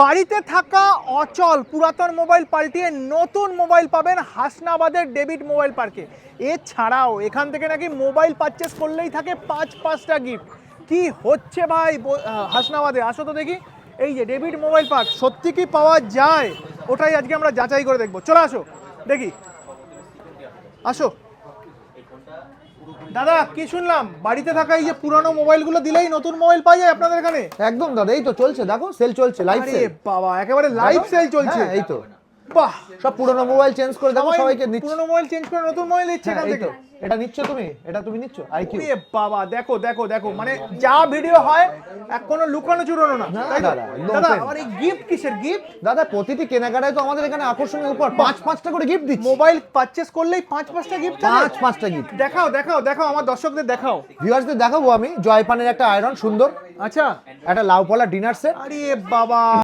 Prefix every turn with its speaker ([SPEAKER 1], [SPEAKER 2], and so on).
[SPEAKER 1] বাড়িতে থাকা অচল পুরাতন মোবাইল পাল্টিয়ে নতুন মোবাইল পাবেন হাসনাবাদের ডেবিট মোবাইল পার্কে। এছাড়াও এখান থেকে নাকি মোবাইল পারচেস করলেই থাকে পাঁচ, পাঁচটা গিফট কি হচ্ছে ভাই হাসনাবাদে? আসো তো দেখি। এই যে ডেবিট মোবাইল পার্ক, সত্যি কি পাওয়া যায়? ওটাই আজকে আমরা যাচাই করে দেখব। চলে আসো, দেখি। আসো। দাদা কি শুনলাম? বাড়িতে থাকা এই যে পুরানো মোবাইলগুলো দিলেই নতুন মোবাইল পাওয়া যায় আপনাদের এখানে?
[SPEAKER 2] একদম দাদা এই তো চলছে দেখো সেল চলছে লাইভ সেল
[SPEAKER 1] বাবা একেবারে লাইভ সেল চলছে।
[SPEAKER 2] হ্যাঁ, এই তো।
[SPEAKER 1] বাহ
[SPEAKER 2] সব পুরনো মোবাইল চেঞ্জ করে দেখো সবাইকে দিচ্ছে
[SPEAKER 1] পুরনো মোবাইল চেঞ্জ করে নতুন মোবাইল দিচ্ছে
[SPEAKER 2] হ্যাঁ,
[SPEAKER 1] এখান থেকে।
[SPEAKER 2] এটা নিচ্ছ তুমি? এটা তুমি নিচ্ছ? আইকিউ
[SPEAKER 1] ওরে বাবা দেখো দেখো দেখো মানে যা ভিডিও হয় এক কোনো লুকানো চুরানো না?
[SPEAKER 2] দাদা,
[SPEAKER 1] দাদা। আমার এই গিফট কিসের গিফট
[SPEAKER 2] দাদা প্রতিটি কেনাকাটায় তো আমাদের এখানে আকর্ষণীয় উপহার পাঁচ পাঁচটা করে গিফট দিচ্ছি।
[SPEAKER 1] মোবাইল পারচেজ করলেই পাঁচ পাঁচটা গিফট
[SPEAKER 2] পাঁচ পাঁচটা গিফট
[SPEAKER 1] দেখাও দেখাও দেখাও আমার দর্শকদের দেখাও।
[SPEAKER 2] ভিউয়ার্সদের দেখাবো আমি। জয়পানের একটা আয়রন সুন্দর।
[SPEAKER 1] আচ্ছা।
[SPEAKER 2] একটা লাউ পলা ডিনার সেট
[SPEAKER 1] আরে বাবা।